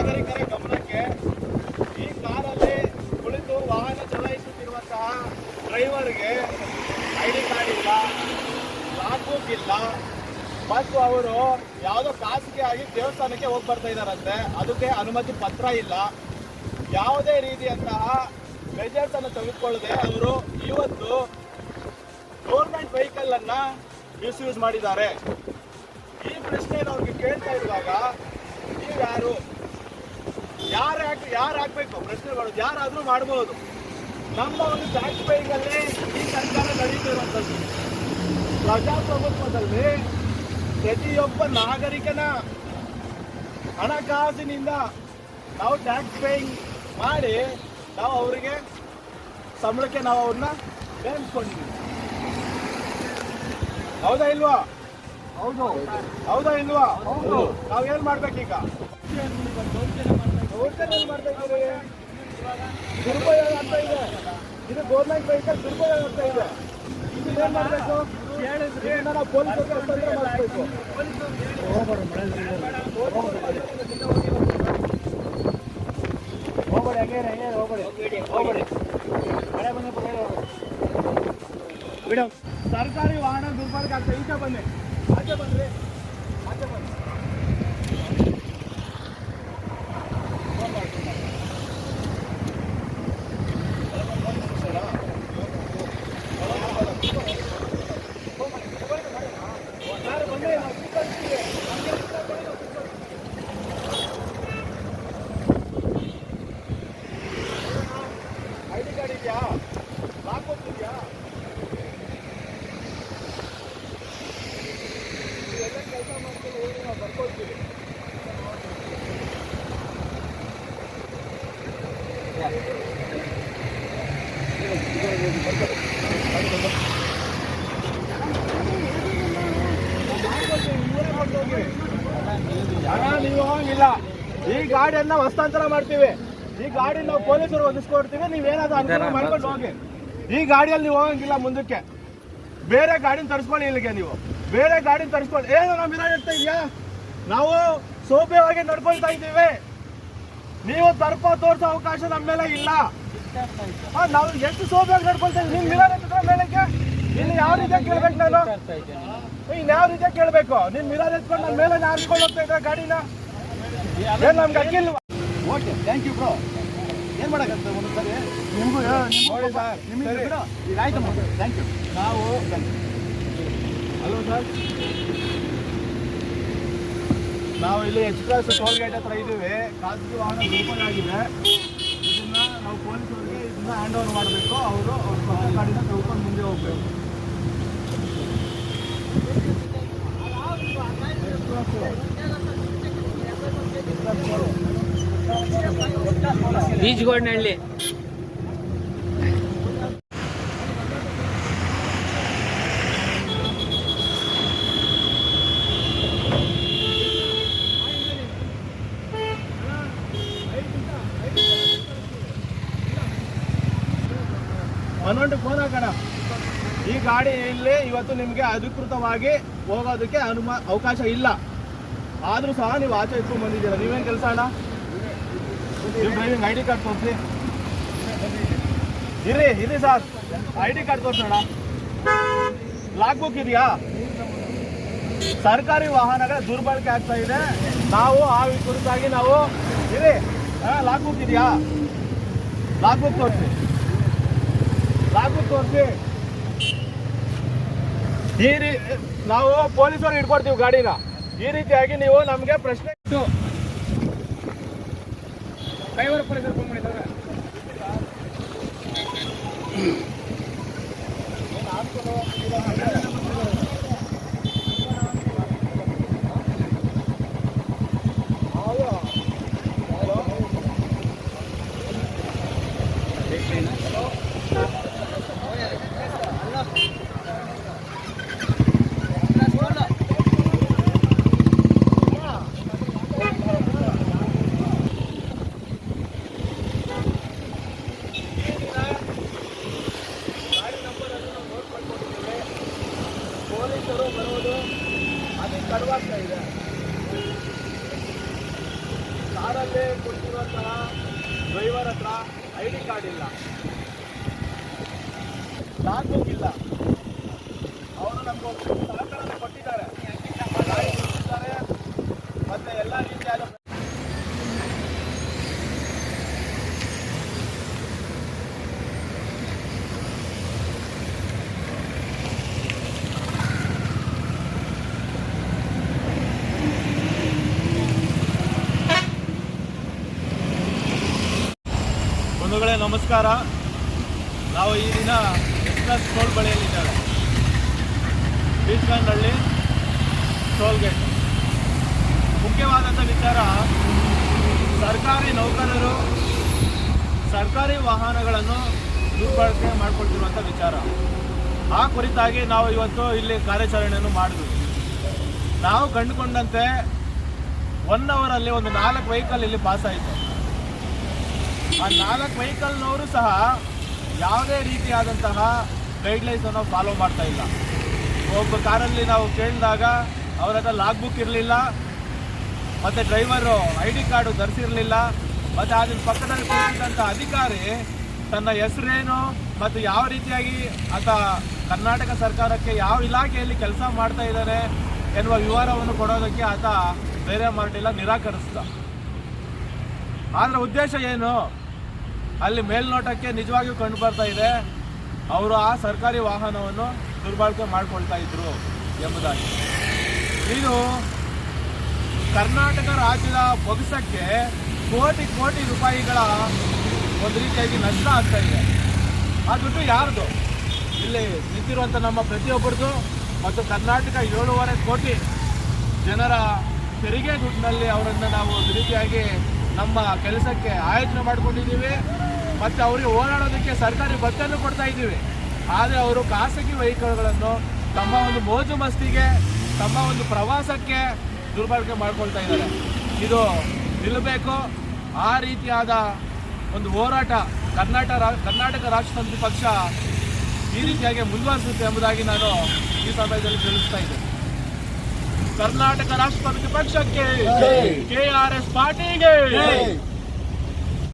ನಾಗರಿಕರ ಗಮನಕ್ಕೆ ಈ ಕಾರಲ್ಲಿ ಕುಳಿತು ವಾಹನ ಚಲಾಯಿಸುತ್ತಿರುವಂತಹ ಡ್ರೈವರ್ಗೆ ಐ ಡಿ ಕಾರ್ಡ್ ಇಲ್ಲ ಪಾಸ್ಬುಕ್ ಇಲ್ಲ. ಮತ್ತು ಅವರು ಯಾವುದೋ ಖಾಸಗಿಯಾಗಿ ದೇವಸ್ಥಾನಕ್ಕೆ ಹೋಗಿ ಬರ್ತಾ ಇದ್ದಾರಂತೆ. ಅದಕ್ಕೆ ಅನುಮತಿ ಪತ್ರ ಇಲ್ಲ. ಯಾವುದೇ ರೀತಿಯಂತಹ ಮೆಜರ್ಸ್ ಅನ್ನು ತೆಗೆದುಕೊಳ್ಳದೆ ಅವರು ಇವತ್ತು ಗೌರ್ಮೆಂಟ್ ವೆಹಿಕಲ್ ಅನ್ನ ಮಿಸ್ಯೂಸ್ ಮಾಡಿದ್ದಾರೆ. ಈ ಪ್ರಶ್ನೆಯನ್ನು ಅವ್ರಿಗೆ ಕೇಳ್ತಾ ಇರುವಾಗ ನೀವ್ಯಾರು ಯಾರು ಪ್ರಶ್ನೆ ಮಾಡೋದು ಯಾರಾದರೂ ಮಾಡಬಹುದು ನಮ್ಮ ಒಂದು ಟ್ಯಾಕ್ಸ್ ಪೇಯಿಂಗ್ ಅಲ್ಲಿ ಈ ಸರ್ಕಾರ ನಡೀತಿರುವಂಥದ್ದು ಪ್ರಜಾಪ್ರಭುತ್ವದಲ್ಲಿ ಪ್ರತಿಯೊಬ್ಬ ನಾಗರಿಕನ ಹಣಕಾಸಿನಿಂದ ನಾವು ಟ್ಯಾಕ್ಸ್ ಪೇಯಿಂಗ್ ಮಾಡಿ ನಾವು ಅವರಿಗೆ ಸಂಬಳಕ್ಕೆ ನಾವು ಅವ್ರನ್ನ ನೇಮಿಸ್ಕೊಂಡಿದ್ದೀವಿ ಹೌದಾ ಇಲ್ವಾ? ಹೌದು. ಹೌದಾ ಇಲ್ವಾ? ಹೌದು. ನಾವ್ ಏನ್ ಮಾಡ್ಬೇಕೀಗ? ದೌರ್ಜನ್ಯ ಮಾಡ್ತಾ ಇದ್ದೀರಿ ದುರುಪಯೋಗ ಆಗ್ತಾ ಇದೆ. ಇದು ಗೌರ್ಮೆಂಟ್ ವೆಹಿಕಲ್ ದುರುಪಯೋಗ ಆಗ್ತಾ ಇದೆ. ಇದನ್ನೇನ್ ಮಾಡ್ಬೇಕು? ಹೋಗ್ಬೇಡಿ ಸರ್ಕಾರಿ ವಾಹನ ದುರ್ಬಳಕೆ ಆಗ್ತಾ ಈಗ ಬನ್ನಿ. ಆಚೆ ಬನ್ರಿ ಆಚೆ ಬನ್ನಿ ಐ ಡಿ ಕಾರ್ಡ್ ಇದೆಯಾ ಲಾಕ್ ಹೋಗ್ತಿದ್ಯಾ ಎಲ್ಲ ಕೆಲಸ ಮಾಡ್ಕೊಂಡು ಹೋಗಿ ನಾವು ಬರ್ಕೊಳ್ತೀವಿ ಹಣ ನೀವು ಹೋಗಿಲ್ಲ ಈ ಗಾಡಿಯನ್ನ ಹಸ್ತಾಂತರ ಮಾಡ್ತೀವಿ. ಈ ಗಾಡಿ ನಾವು ಪೊಲೀಸರು ಒದಿಸ್ಕೊಡ್ತೀವಿ ನೀವೇನಾದ್ರೂ ಅನುಕೂಲ ಮಾಡ್ಕೊಂಡು ಹೋಗಿ. ಈ ಗಾಡಿಯಲ್ಲಿ ನೀವು ಹೋಗಂಗಿಲ್ಲ ಮುಂದಕ್ಕೆ. ಬೇರೆ ಗಾಡಿನ ತರಿಸ್ಕೊಳ್ಳಿ ಇಲ್ಲಿಗೆ ನೀವು. ಬೇರೆ ಗಾಡಿನ ತರಿಸ್ಕೊಳ್ಳಿ. ಏನು ನಮ್ಮ ಇರೋ ಇರ್ತಾ ಇದೆಯಾ? ನಾವು ಸೌಭ್ಯವಾಗಿ ನಡ್ಕೊಳ್ತಾ ಇದ್ದೀವಿ. ನೀವು ತರ್ಪ ತೋರಿಸೋ ಅವಕಾಶ ನಮ್ಮ ಮೇಲೆ ಇಲ್ಲ. ಹಾ, ನಾವು ಎಷ್ಟು ಸೌಭ್ಯವಾಗಿ ನಡ್ಕೊಳ್ತಾ ಇದ್ದೀವಿ? ನಿಮ್ ಮಿರರ್ ಎತ್ತಿದ್ರೆ ಮೇಲಕ್ಕೆ? ಇಲ್ಲಿ ಯಾವ ರೀತಿಯಾಗಿ ಕೇಳ್ಬೇಕು ನಾನು? ಇನ್ ಯಾವ ರೀತಿ ಕೇಳಬೇಕು? ನಿಮ್ಮ ಮಿರರ್ ಎತ್ಕೊಂಡು ನನ್ನ ಮೇಲೆ ಹಾರ್ಸ್ಕೊಂಡು ಹೋಗ್ತಾ ಇದ್ರೆ ಗಾಡಿನ? ಏನ್ ನಮ್ಗೆ ಅಕ್ಕಿಲ್ವಾ ಓಕೆ ಥ್ಯಾಂಕ್ ಯು ಬ್ರೋ ಏನು ಮಾಡಕಂತ ಒಂದ್ಸರಿ ನಿಮ್ಗೂ ನೋಡಿ ಸರ್ ನಿಮಗೆ ಆಯ್ತಮ್ಮ ಥ್ಯಾಂಕ್ ಯು ನಾವು ಹಲೋ ಸರ್. ನಾವು ಇಲ್ಲಿ ಎಕ್ಸ್ಪ್ರೆಸ್ ಟೋಲ್ ಗೇಟ್ ಹತ್ರ ಇದ್ದೀವಿ ಖಾಸಗಿ ವಾಹನ ಓಪನ್ ಆಗಿದೆ. ಇದನ್ನ ನಾವು ಪೊಲೀಸರಿಗೆ ಇದನ್ನ ಹ್ಯಾಂಡ್ ಓವರ್ ಮಾಡಬೇಕು. ಅವರು ಅವ್ರ ಗಾಡಿನ ತಗೊಂಡು ಮುಂದೆ ಹೋಗ್ಬೇಕು. ಬೀಚ್ಗೋಡ್ನಹಳ್ಳಿ ಹನ್ನೊಂದು ಫೋನ್ ಹಾಕೋಣ. ಈ ಗಾಡಿ ಇಲ್ಲಿ ಇವತ್ತು ನಿಮಗೆ ಅಧಿಕೃತವಾಗಿ ಹೋಗೋದಕ್ಕೆ ಅನುಮ ಅವಕಾಶ ಇಲ್ಲ. ಆದರೂ ಸಹ ನೀವು ಆಚೆ ಇಟ್ಕೊಂಡು ಬಂದಿದ್ದೀರಾ? ನೀವೇನು ಕೆಲಸ ಅಣ್ಣ? ನೀವು ಡ್ರೈವಿಂಗ್ ಐ ಡಿ ಕಾರ್ಡ್ ತೋರಿಸಿ ಇರಿ ಇರಿ ಸರ್. ಐ ಡಿ ಕಾರ್ಡ್ ತೋರಿಸೋಣ ಲಾಕ್ ಬುಕ್ ಇದೆಯಾ? ಸರ್ಕಾರಿ ವಾಹನಗಳ ದುರ್ಬಳಕೆ ಆಗ್ತಾ ಇದೆ. ನಾವು ಆ ಕುರಿತಾಗಿ ನಾವು ಇರಿ. ಲಾಕ್ ಬುಕ್ ಇದೆಯಾ? ಲಾಕ್ ಬುಕ್ ತೋರಿಸಿ ಲಾಕ್ ಬುಕ್ ತೋರಿಸಿ ಈ ರೀ ನಾವು ಪೊಲೀಸರು ಇಟ್ಕೊಡ್ತೀವಿ ಗಾಡಿನ. ಈ ರೀತಿಯಾಗಿ ನೀವು ನಮಗೆ ಪ್ರಶ್ನೆ ಡ್ರೈವರ್ ಪೊಲೀಸರು ಫೋನ್ ಮಾಡಿದ್ದಾರೆ. ಗಾಡಿ ರೈತರು ಬರೋದು ಅದು ಕಡುವಾಗ್ತಾ ಇದೆ. ಕಾರಲ್ಲೇ ಕೊಟ್ಟಿರುವಂತಹ ಡ್ರೈವರ್ ಹತ್ರ ಐ ಡಿ ಕಾರ್ಡ್ ಇಲ್ಲ. ಲಾಕ್ಬುಕ್ ಇಲ್ಲ. ಅವರು ನಮ್ಗೆ ಸಹಕಾರ ಕೊಟ್ಟಿದ್ದಾರೆ. ಮತ್ತೆ ಎಲ್ಲ ರೀತಿಯಾದ ನಮಸ್ಕಾರ. ನಾವು ಈ ದಿನ ಎಕ್ಸ್ಪ್ರೆಸ್ ಟೋಲ್ ಬಳಿಯಲ್ಲಿದ್ದೇವೆ. Toll gate. ಮುಖ್ಯವಾದಂಥ ವಿಚಾರ, ಸರ್ಕಾರಿ ನೌಕರರು ಸರ್ಕಾರಿ ವಾಹನಗಳನ್ನು ದುರ್ಬಳಕೆ ಮಾಡಿಕೊಳ್ತಿರುವಂಥ ವಿಚಾರ. ಆ ಕುರಿತಾಗಿ ನಾವು ಇವತ್ತು ಇಲ್ಲಿ ಕಾರ್ಯಾಚರಣೆಯನ್ನು ಮಾಡಿದ್ವಿ. ನಾವು ಕಂಡುಕೊಂಡಂತೆ ಒನ್ ಅವರಲ್ಲಿ ಒಂದು ನಾಲ್ಕು ವೆಹಿಕಲ್ ಇಲ್ಲಿ ಪಾಸ್ ಆಯಿತು ಆ ನಾಲ್ಕು ವೆಹಿಕಲ್ನವರು ಸಹ ಯಾವುದೇ ರೀತಿಯಾದಂತಹ ಗೈಡ್ಲೈನ್ಸ್ ಅನ್ನು ಫಾಲೋ ಮಾಡ್ತಾ ಇಲ್ಲ. ಒಬ್ಬ ಕಾರಲ್ಲಿ ನಾವು ಕೇಳಿದಾಗ ಅವರ ಹತ್ರ ಲಾಗ್ ಬುಕ್ ಇರಲಿಲ್ಲ, ಮತ್ತು ಡ್ರೈವರು ಐ ಡಿ ಕಾರ್ಡು ಧರಿಸಿರಲಿಲ್ಲ, ಮತ್ತು ಅದ್ರ ಪಕ್ಕದಲ್ಲಿ ಕೂತಿದ್ದಂಥ ಅಧಿಕಾರಿ ತನ್ನ ಹೆಸರೇನು ಮತ್ತು ಯಾವ ರೀತಿಯಾಗಿ ಆತ ಕರ್ನಾಟಕ ಸರ್ಕಾರಕ್ಕೆ ಯಾವ ಇಲಾಖೆಯಲ್ಲಿ ಕೆಲಸ ಮಾಡ್ತಾ ಇದ್ದಾನೆ ಎನ್ನುವ ವಿವರವನ್ನು ಕೊಡೋದಕ್ಕೆ ಆತ ಬೇರೆ ಮಾಡಲಿಲ್ಲ ನಿರಾಕರಿಸ್ದ. ಆದರೆ ಉದ್ದೇಶ ಏನು? ಅಲ್ಲಿ ಮೇಲ್ನೋಟಕ್ಕೆ ನಿಜವಾಗಿಯೂ ಕಂಡು ಬರ್ತಾ ಇದೆ. ಅವರು ಆ ಸರ್ಕಾರಿ ವಾಹನವನ್ನು ದುರ್ಬಳಕೆ ಮಾಡಿಕೊಳ್ತಾ ಇದ್ರು ಎಂಬುದಾಗಿ. ಇದು ಕರ್ನಾಟಕ ರಾಜ್ಯದ ಬೊಗಸಕ್ಕೆ ಕೋಟಿ ಕೋಟಿ ರೂಪಾಯಿಗಳ ಒಂದು ರೀತಿಯಾಗಿ ನಷ್ಟ ಆಗ್ತಾ ಇದೆ. ಆ ದುಡ್ಡು ಯಾರ್ದು? ಇಲ್ಲಿ ನಿಂತಿರುವಂಥ ನಮ್ಮ ಪ್ರತಿಯೊಬ್ಬರದು ಮತ್ತು ಕರ್ನಾಟಕ ಏಳೂವರೆ ಕೋಟಿ ಜನರ ತೆರಿಗೆ ದುಡ್ಡಿನಲ್ಲಿ ಅವರನ್ನು ನಾವು ಒಂದು ರೀತಿಯಾಗಿ ನಮ್ಮ ಕೆಲಸಕ್ಕೆ ಆಯೋಜನೆ ಮಾಡ್ಕೊಂಡಿದ್ದೀವಿ. ಮತ್ತು ಅವರಿಗೆ ಓಡಾಡೋದಕ್ಕೆ ಸರ್ಕಾರಿ ಬಸ್ಸನ್ನು ಕೊಡ್ತಾ ಇದ್ದೀವಿ. ಆದರೆ ಅವರು ಖಾಸಗಿ ವೆಹಿಕಲ್ಗಳನ್ನು ತಮ್ಮ ಒಂದು ಮೋಜು ಮಸ್ತಿಗೆ ತಮ್ಮ ಒಂದು ಪ್ರವಾಸಕ್ಕೆ ದುರ್ಬಳಕೆ ಮಾಡ್ಕೊಳ್ತಾ ಇದ್ದಾರೆ. ಇದು ನಿಲ್ಲಬೇಕು. ಆ ರೀತಿಯಾದ ಒಂದು ಹೋರಾಟ ಕರ್ನಾಟಕ ರಾ- ಕರ್ನಾಟಕ ರಾಷ್ಟ್ರಪತಿ ಪಕ್ಷ ಈ ರೀತಿಯಾಗಿ ಮುಂದುವರಿಸುತ್ತೆ ಎಂಬುದಾಗಿ ನಾನು ಈ ಸಮಯದಲ್ಲಿ ತಿಳಿಸ್ತಾ ಇದ್ದೇನೆ. ಕರ್ನಾಟಕ ರಾಷ್ಟ್ರಪತಿ ಪಕ್ಷಕ್ಕೆ ಕೆ ಆರ್ ಎಸ್ ಪಾರ್ಟಿಗೆ